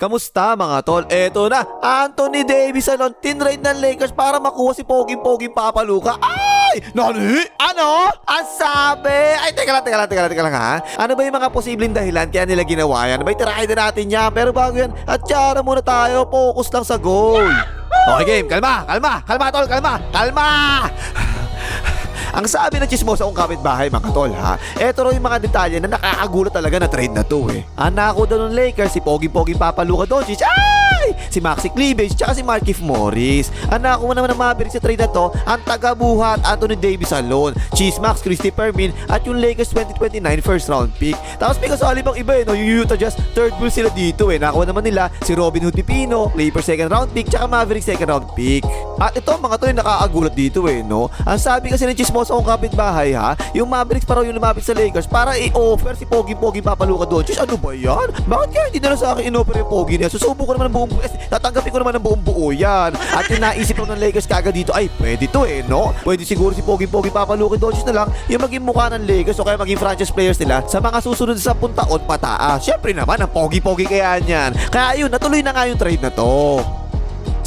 Kamusta mga tol? Eto na, Anthony Davis alon, tinrade ng Lakers para makuha si Poging-Poging Papaluka. Ay! Nani? Ano? Ang sabi? Ay, teka lang, teka lang, teka lang, teka lang ha. Ano ba yung mga posibleng dahilan kaya nila ginawa yan? May tirahin na natin yan. Pero bago yan, at tsara muna tayo, focus lang sa goal. Okay game, kalma, kalma, kalma tol, kalma, kalma! Ang sabi ng chismosa kong kapitbahay mga tol ha, eto raw yung mga detalye na nakakagulat talaga na trade na to eh. Ang nako daw ng Lakers, si Pogi Pogi Papaluka Doncic, ay! Si Maxi Cleavage, tsaka si Markif Morris. Ang mo naman ng Mavericks sa trade na to, ang tagabuhat Anthony Davis alone, Cheese Max, Christy Permin, at yung Lakers 2029 first round pick. Tapos may kasali pang iba eh, no? yung Utah Jazz, third bull sila dito eh. Nakuha naman nila si Robin Hood Pipino, Clippers second round pick, tsaka Mavericks second round pick. At ito mga to yung nakakagulat dito eh, no? Ang sabi kasi ng chismosa kong kapitbahay ha, yung Mavericks pa raw yung lumapit sa Lakers para i-offer si Pogi Pogi Papaluka doon. Chis, ano ba yan? Bakit kaya hindi na lang sa akin in-offer yung Pogi niya? Susubo ko naman ng buong Eh, tatanggapin ko naman ng buong buo yan. At yung naisip lang ng Lakers kagad dito, ay pwede to eh, no? Pwede siguro si Pogi Pogi Papaluka doon na lang yung maging mukha ng Lakers o kaya maging franchise players nila sa mga susunod sa 10 taon pataas. Siyempre naman, ang Pogi Pogi kaya niyan. Kaya yun, natuloy na nga yung trade na to.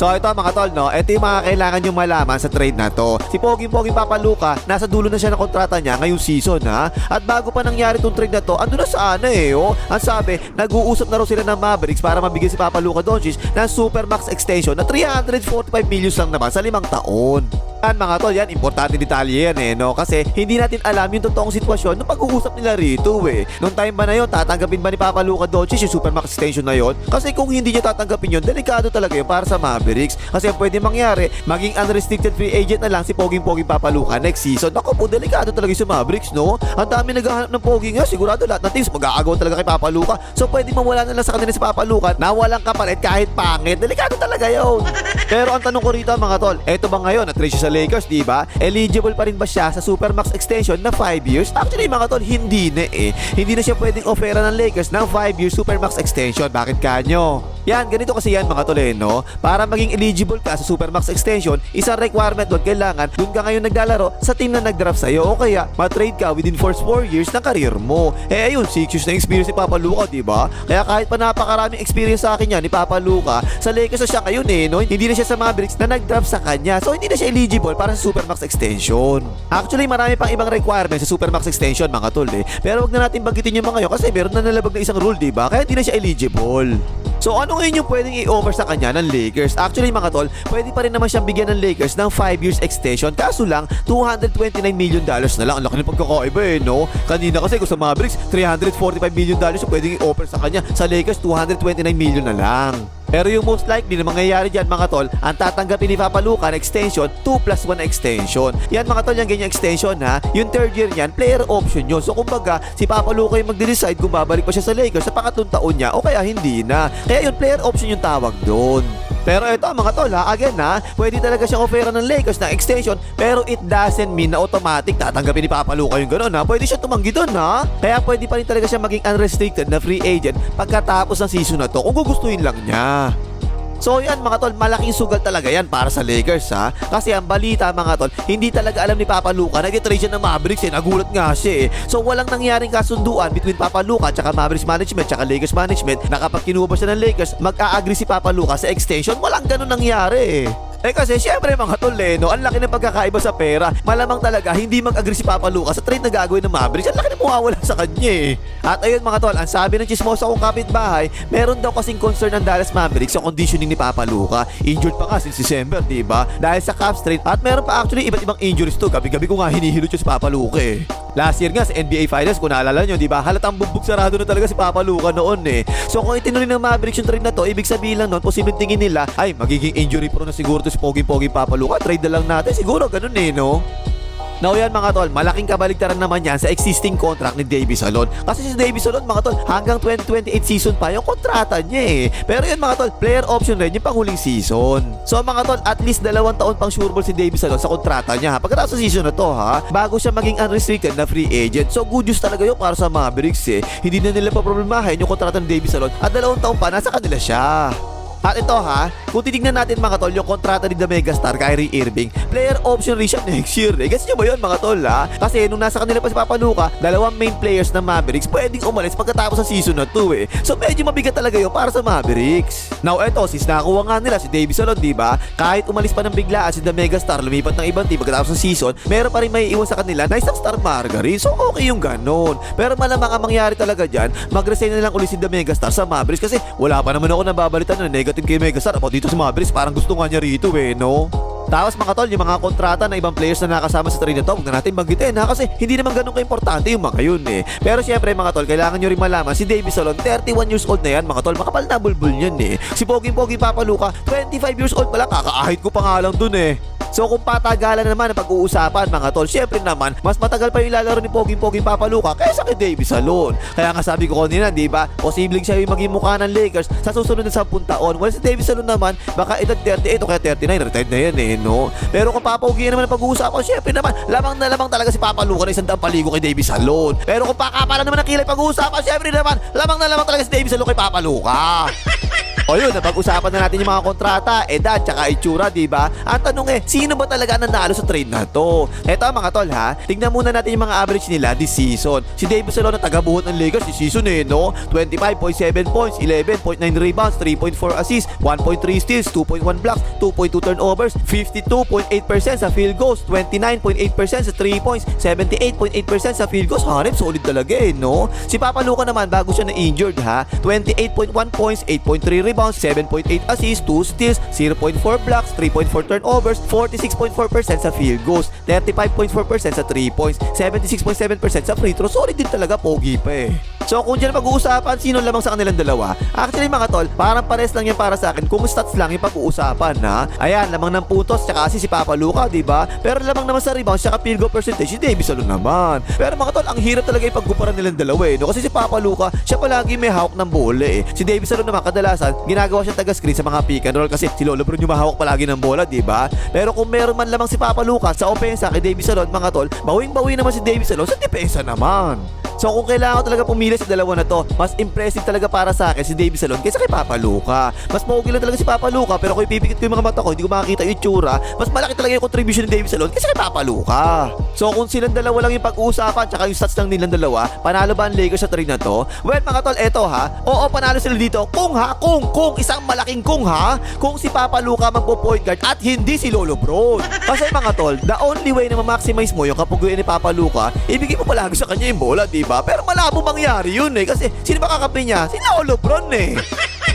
So ito mga tol, no? Ito yung mga kailangan nyo malaman sa trade na to. Si Pogi Pogi Papaluka, nasa dulo na siya ng kontrata niya ngayong season, ha? At bago pa nangyari tong trade na to, ando na sana eh, oh. Ang sabi, nag-uusap na raw sila ng Mavericks para mabigyan si Papaluka Doncic ng Supermax extension na 345 millions lang naman sa limang taon. Yan mga tol, yan, importante detalye yan eh, no? Kasi hindi natin alam yung totoong sitwasyon nung pag-uusap nila rito eh. Nung time ba na yun, tatanggapin ba ni Papa Luka Doncic yung Supermax extension na yon? Kasi kung hindi niya tatanggapin yun, delikado talaga yun para sa Mavericks. Kasi ang pwede mangyari, maging unrestricted free agent na lang si Poging Poging Papa Luka next season. Ako po, delikado talaga yung sa Mavericks, no? Ang dami naghahanap ng Poging nga, sigurado lahat ng teams mag-aagaw talaga kay Papa Luka. So pwede mawala na lang sa kanila si Papa Luka na walang kapalit kahit pangit. Delikado talaga yun. Pero ang tanong ko rito mga tol, eto ba ngayon na trade siya sa Lakers, di ba? Eligible pa rin ba siya sa Supermax extension na 5 years? Actually mga tol, hindi na eh. Hindi na siya pwedeng ofera ng Lakers ng 5 years Supermax extension. Bakit kanyo? Yan, ganito kasi yan mga tol eh, no? Para maging eligible ka sa Supermax extension, isang requirement doon kailangan doon ka ngayon naglalaro sa team na nag-draft sa'yo o kaya matrade ka within first 4 years ng career mo. Eh ayun, 6 years na experience ni Papa Luka, di ba? Kaya kahit pa napakaraming experience sa akin yan ni Papa Luka, sa Lakers na siya ngayon eh, no? Hindi na siya sa Mavericks na nag-draft sa kanya. So hindi na siya eligible para sa Supermax extension. Actually, marami pang ibang requirements sa Supermax extension mga tol eh. Pero wag na natin banggitin yung mga yun kasi meron na nalabag na isang rule, di ba? Kaya hindi na siya eligible. So ano ngayon yung pwedeng i-offer sa kanya ng Lakers? Actually mga tol, pwede pa rin naman siyang bigyan ng Lakers ng 5 years extension kaso lang 229 million dollars na lang. Ang laki ng pagkakaiba eh, no? Kanina kasi kung sa Mavericks, 345 million dollars yung pwedeng i-offer sa kanya. Sa Lakers, 229 million na lang. Pero yung most likely na mangyayari dyan mga tol, ang tatanggapin ni Papa Luka na extension, 2 plus 1 extension. Yan mga tol, yung ganyan extension ha. Yung third year niyan, player option yun. So kumbaga, si Papa Luka yung magde-decide kung babalik pa siya sa Lakers sa pangatlong taon niya o kaya hindi na. Kaya yung player option yung tawag doon. Pero ito mga tol ha, again ha, pwede talaga siyang ofera ng Lakers na extension pero it doesn't mean na automatic tatanggapin ni Papa Luka yung gano'n ha. Pwede siya tumanggi doon ha. Kaya pwede pa rin talaga siya maging unrestricted na free agent pagkatapos ng season na to kung gugustuhin lang niya. So yan mga tol, malaking sugal talaga yan para sa Lakers ha. Kasi ang balita mga tol, hindi talaga alam ni Papa Luka na trade siya ng Mavericks eh. Nagulat nga siya eh. So walang nangyaring kasunduan between Papa Luka at Mavericks management at Lakers management na kapag kinuha ba siya ng Lakers, mag-a-agree si Papa Luka sa extension. Walang ganun nangyari eh. Eh kasi syempre mga tol eh, no? ang laki ng pagkakaiba sa pera. Malamang talaga hindi mag-agree si Papa Lucas sa trade na gagawin ng Mavericks. Ang laki ng mawawala sa kanya eh. At ayun mga tol, ang sabi ng chismosa kong kapitbahay, meron daw kasing concern ng Dallas Mavericks sa conditioning ni Papa Luka. Injured pa nga since December, di ba? Dahil sa calf strain at meron pa actually iba't ibang injuries to. Gabi-gabi ko nga hinihilot yun si Papa Luka eh. Last year nga sa NBA Finals, kung naalala nyo, di ba? Halatang bugbog sarado na talaga si Papa Luka noon eh. So kung itinuloy ng Mavericks yung trade na to, ibig sabihin lang noon, posibleng tingin nila, ay magiging injury prone na siguro to si Pogi-Pogi Papa Luka. Trade na lang natin. Siguro ganun eh, no? Now yan mga tol, malaking kabaligtaran naman yan sa existing contract ni Davis Alon. Kasi si Davis Alon mga tol, hanggang 2028 season pa yung kontrata niya eh. Pero yan mga tol, player option rin yung panghuling season. So mga tol, at least dalawang taon pang sure ball si Davis Alon sa kontrata niya. ha. Pagkatapos sa season na to ha, bago siya maging unrestricted na free agent. So good news talaga yun para sa Mavericks eh. Hindi na nila pa problemahin yung kontrata ni Davis Alon at dalawang taon pa nasa kanila siya. At ito ha, kung titignan natin mga tol, yung kontrata ni The Megastar, Kyrie Irving, player option rin siya next year eh. Kasi nyo ba yun mga tol ha? Kasi nung nasa kanila pa si Papa Luka, dalawang main players ng Mavericks pwedeng umalis pagkatapos sa season na 2 eh. So medyo mabigat talaga yun para sa Mavericks. Now eto, since nakakuha nga nila si Davis Salon, di ba? Kahit umalis pa ng biglaan si The Megastar, lumipat ng ibang team pagkatapos ng season, meron pa rin may iwan sa kanila na isang star margarine. So okay yung ganon. Pero malamang ang mangyari talaga dyan, mag-resign na lang ulit si The Megastar sa Mavericks kasi wala pa naman ako nababalitan na negative kay Megastar about dito sa Mavericks. Parang gusto nga niya rito eh, no? Tapos mga tol, yung mga kontrata na ibang players na nakasama sa trade na to, huwag na natin banggitin ha kasi hindi naman ganun ka-importante yung mga yun eh. Pero syempre mga tol, kailangan nyo rin malaman si Davis Salon, 31 years old na yan mga tol, makapal na bulbul yan eh. Si Pogi Pogi Papa Luka, 25 years old pala, kakaahit ko pa nga lang dun eh. So kung patagalan naman ang pag-uusapan mga tol, syempre naman, mas matagal pa yung ilalaro ni Poging Poging Papaluka kaysa kay Davis Salon. Kaya nga sabi ko kanina, di ba, posibleng siya yung maging mukha ng Lakers sa susunod na 10 taon. Well, si Davis Salon naman, baka edad 38 o kaya 39, retired na yan eh, no? Pero kung papaugin naman ang pag-uusapan, syempre naman, lamang na lamang talaga si Papaluka na isang daang paligo kay Davis Salon. Pero kung pakapalan naman ang kilay pag-uusapan, syempre naman, lamang na lamang talaga si Davis Salon kay Papaluka. O yun, napag-usapan na natin yung mga kontrata, edad, tsaka itsura, di ba? Ang tanong eh, sino ba talaga nanalo sa trade na to? Eto mga tol ha, tingnan muna natin yung mga average nila this season. Si Davis Salon na tagabuhot ng Lakers this season eh, no? 25.7 points, 11.9 rebounds, 3.4 assists, 1.3 steals, 2.1 blocks, 2.2 turnovers, 52.8% sa field goals, 29.8% sa 3 points, 78.8% sa field goals. Hanip, solid talaga eh, no? Si Papa Luka naman, bago siya na-injured ha, 28.1 points, 8.3 rebounds, 7.8 assists, 2 steals, 0.4 blocks, 3.4 turnovers, 46.4% sa field goals, 35.4% sa 3 points, 76.7% sa free throw. Solid din talaga, pogi pa eh. So kung dyan pag-uusapan, sino lamang sa kanilang dalawa? Actually mga tol, parang pares lang yan para sa akin kung stats lang yung pag-uusapan na. Ayan, lamang ng putos, tsaka si Papa Luka, di ba? Pero lamang naman sa rebounds, tsaka field goal percentage, si Davis Salon naman. Pero mga tol, ang hirap talaga yung pagkuparan nilang dalawa eh. No? Kasi si Papa Luka, siya palagi may hawak ng bola eh. Si Davis Salon naman kadalasan, ginagawa siya taga-screen sa mga pick and roll kasi si Lolo Bron yung mahawak palagi ng bola, di ba? Pero kung meron man lamang si Papa Luka sa opensa kay Davis Salon, mga tol, bawing-bawi naman si Davis Salon sa depensa naman. So kung kailangan ko talaga pumili sa dalawa na to, mas impressive talaga para sa akin si Davis Salon kaysa kay Papa Luka. Mas maugi lang talaga si Papa Luka pero kung ipipikit ko yung mga mata ko, hindi ko makakita yung tsura, mas malaki talaga yung contribution ni Davis Salon kaysa kay Papa Luka. So kung silang dalawa lang yung pag-uusapan tsaka yung stats lang nilang dalawa, panalo ba ang Lakers sa trade na to? Well mga tol, eto ha. Oo, panalo sila dito. Kung ha, kung, kung, isang malaking kung ha, kung si Papa Luka magpo-point guard at hindi si Lolo Bron. Kasi mga tol, the only way na ma-maximize mo yung kapuguan ni Papa Luka, ibigay mo palagi sa kanya yung bola, di ba? Pero malabo mangyari yun eh. Kasi sino ba kakapi niya? Si Lolo Bron eh.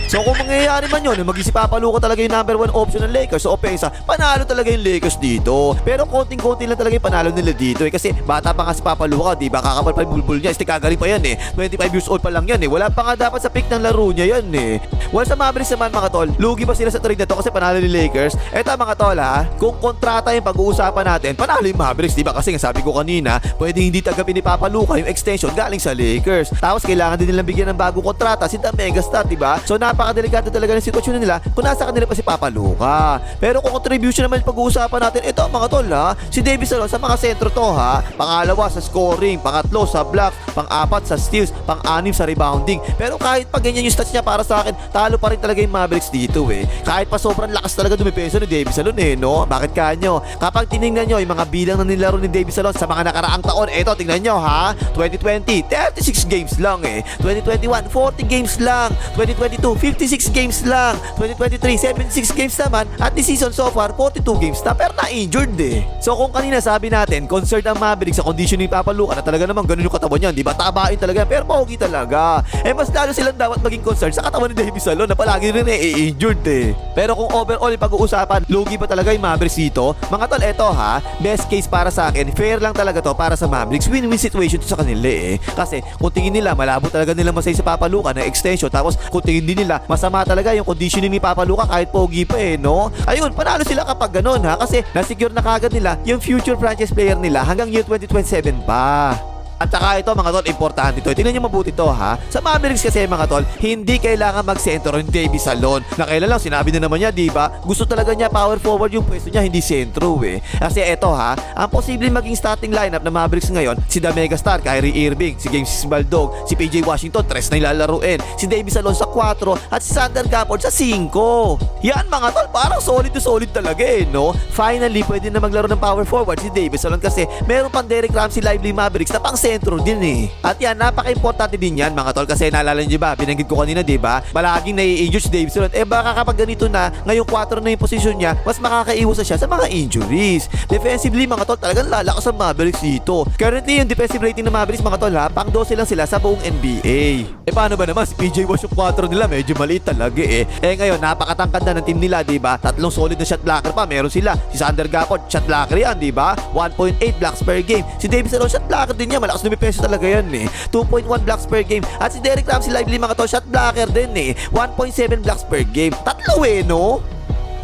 So kung mangyayari man yun, mag-isip Papa Luka talaga yung number one option ng Lakers sa opensa, panalo talaga yung Lakers dito. Pero konting-konti lang talaga yung panalo nila dito eh. Kasi bata pa nga si Papa Luka, di ba? Kakapal pa yung bulbul niya. Istikagaling pa yan eh. 25 years old pa lang yan eh. Wala pa nga dapat sa pick ng laro niya yan eh. Well, sa Mavericks naman mga tol, lugi ba sila sa trade na to kasi panalo ni Lakers? Eto mga tol ha, kung kontrata yung pag-uusapan natin, panalo yung Mavericks, di ba? Kasi nga sabi ko kanina, pwedeng hindi tagapin ni Papa Luka yung extension galing sa Lakers. Tapos kailangan din nilang bigyan ng bagong kontrata si The Megastar, di ba? So napakadelikado talaga ng sitwasyon nila kung nasa kanila pa si Papa Luka. Pero kung contribution naman pag-uusapan natin, ito mga tol ha, si Davis Salon sa mga sentro to ha, pangalawa sa scoring, pangatlo sa blocks, pang-apat sa steals, pang-anim sa rebounding. Pero kahit pa ganyan yung stats niya para sa akin, talo pa rin talaga yung Mavericks dito eh. Kahit pa sobrang lakas talaga dumipensa ni Davis Salon eh, no? Bakit kanyo? Kapag tinignan nyo yung mga bilang na nilaro ni Davis Salon sa mga nakaraang taon, eto tingnan nyo ha, 2020, 36 games lang eh. 2021, 40 games lang. 2022, 56 games lang. 2023, 76 games naman. At this season so far, 42 games na. Pero na-injured eh. So kung kanina sabi natin, concerned ang Mavericks sa condition ni Papa Luka na talaga naman ganun yung katawan niya. Di ba? Tabain talaga. Pero paugi talaga. Eh mas lalo silang dapat maging concerned sa katawan ni Davis Salon na palagi rin eh injured eh. Pero kung overall pag-uusapan, lugi pa talaga yung Mavericks dito. Mga tol, eto ha, best case para sa akin, fair lang talaga to para sa Mavericks. Win-win situation to sa kanila eh. Kasi kung tingin nila, malabo talaga nila masay sa Papa Luka na extension. Tapos kung tingin din nila, masama talaga yung conditioning ni Papa Luka kahit pogi pa eh, no? Ayun, panalo sila kapag ganun ha. Kasi nasecure na kagad nila yung future franchise player nila hanggang year 2027 pa. At saka ito mga tol, importante to. Tingnan nyo mabuti to ha. Sa Mavericks kasi mga tol, hindi kailangan mag-sentro yung Davis Salon. Na kailan lang, sinabi na naman niya, di ba? Gusto talaga niya power forward yung pwesto niya, hindi sentro eh. Kasi eto ha, ang posibleng maging starting lineup ng Mavericks ngayon, si The Megastar, Kyrie Irving, si James Baldog, si PJ Washington, tres na ilalaruin, si Davis Salon sa 4, at si Sander Gafford sa 5. Yan mga tol, parang solid to solid talaga eh, no? Finally, pwede na maglaro ng power forward si Davis Salon kasi meron pang Derek Ramsey Lively Mavericks na pang sentro din eh. At yan, napaka-importante din yan mga tol kasi naalala niyo ba, binanggit ko kanina, di ba? Palaging nai-injure si Davis Salon. Eh baka kapag ganito na, ngayong 4 na yung position niya, mas makakaiwas siya sa mga injuries. Defensively mga tol, talagang lalakas ang Mavericks dito. Currently, yung defensive rating ng Mavericks mga tol ha, pang 12 lang sila sa buong NBA. Eh paano ba naman, si PJ Wash yung 4 nila, medyo maliit talaga eh. Eh ngayon, napakatangkad na ng team nila, di ba? Tatlong solid na shot blocker pa, meron sila. Si Sander Gafford, shot blocker yan, di ba? 1.8 blocks per game. Si Davis Alon, shot blocker din yan, malakas dumipensa talaga yan eh. 2.1 blocks per game. At si Derek Ramsey Lively mga to, shot blocker din eh. 1.7 blocks per game. Tatlo eh, no?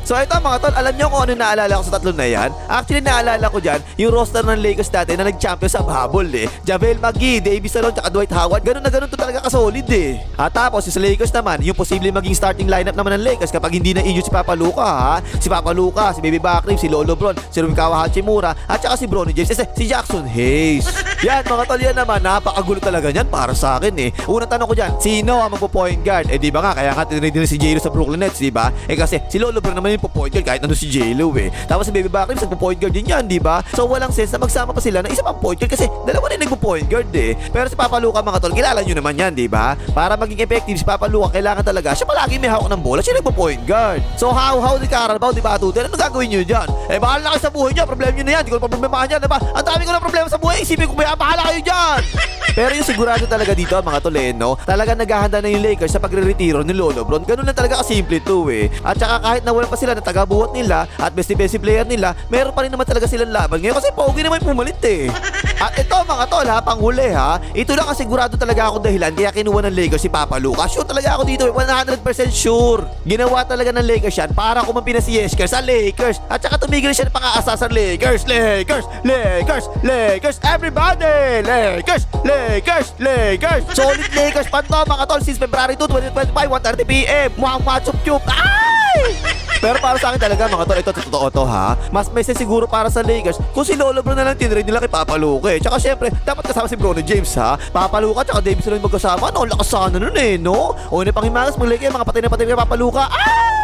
So ito mga tol, alam niyo kung ano naalala ko sa tatlo na yan? Actually naalala ko dyan, yung roster ng Lakers dati na nag-champion sa habol eh. Javel McGee, Davis Salon, tsaka Dwight Howard, ganun na ganun to talaga kasolid eh. At tapos sa Lakers naman, yung posible maging starting lineup naman ng Lakers kapag hindi na injured si Papa Luka ha. Si Papa Luka, si Baby Bakrim, si Lolo Bron, si Rumikawa Hachimura, at saka si Bronny James, eh, si Jackson Hayes. yan mga tol, yan naman, napakagulo talaga yan para sa akin eh. Unang tanong ko dyan, sino ang magpo-point guard? Eh di ba nga, kaya nga tinrade din si J-Lo sa Brooklyn Nets, di ba? Eh kasi si Lolo Bron naman yung po-point guard kahit nandun si J-Lo eh. Tapos si Baby Bakrim, nagpo-point guard din yan, di ba? So walang sense na magsama pa sila ng isa pang point guard kasi dalawa na nagpo-point guard eh. Pero si Papa Luka mga tol, kilala nyo naman yan, di ba? Para maging effective si Papa Luka, kailangan talaga siya palagi may hawak ng bola, siya nagpo-point guard. So how, how di Carabao, di ba, Tudel? Ano gagawin nyo dyan? Eh, bahala na kayo sa buhay nyo, problem nyo na yan, di ko na problemahan yan, di ba? Ang dami ko na problema sa buhay, isipin ko, ba, bahala kayo dyan! Pero yung sigurado talaga dito, mga tol, eh, no? Talaga naghahanda na yung Lakers sa pagre-retiro ni Lolo Bron. Ganun lang talaga kasimple to, eh. At saka kahit nawalan pa sila ng taga-buhat nila at best defensive player nila, meron pa rin naman talaga silang laban ngayon kasi pogi naman pumalit, eh. At ito, mga tol, ha, panghuli, ha? Ito lang ang sigurado talaga ako dahilan kaya kinuha ng Lakers si Papa Lucas. Sure talaga ako dito, eh, 100% sure. Ginawa talaga ng Lakers yan para kumampi na si Yesker sa Lakers. At saka tumigil siya ng pang-aasa sa Lakers, Lakers, Lakers, Lakers, everybody! Lakers, Lakers, Lakers! Solid Lakers pa to, mga tol, since February 2, 2025, 1.30pm. Mukhang matchup chup. Ay! Pero para sa akin talaga mga tol, ito totoo to ha. Mas may sense siguro para sa Lakers kung si Lolo Bro na lang tinrade nila kay Papa Luka eh. Tsaka syempre, dapat kasama si Bronny James ha. Papa Luka tsaka Davis lang magkasama. Ano, lakas sana nun eh, no? O yun pang himangas, maglagay mga patay na patay kay Papa Luka. Ay!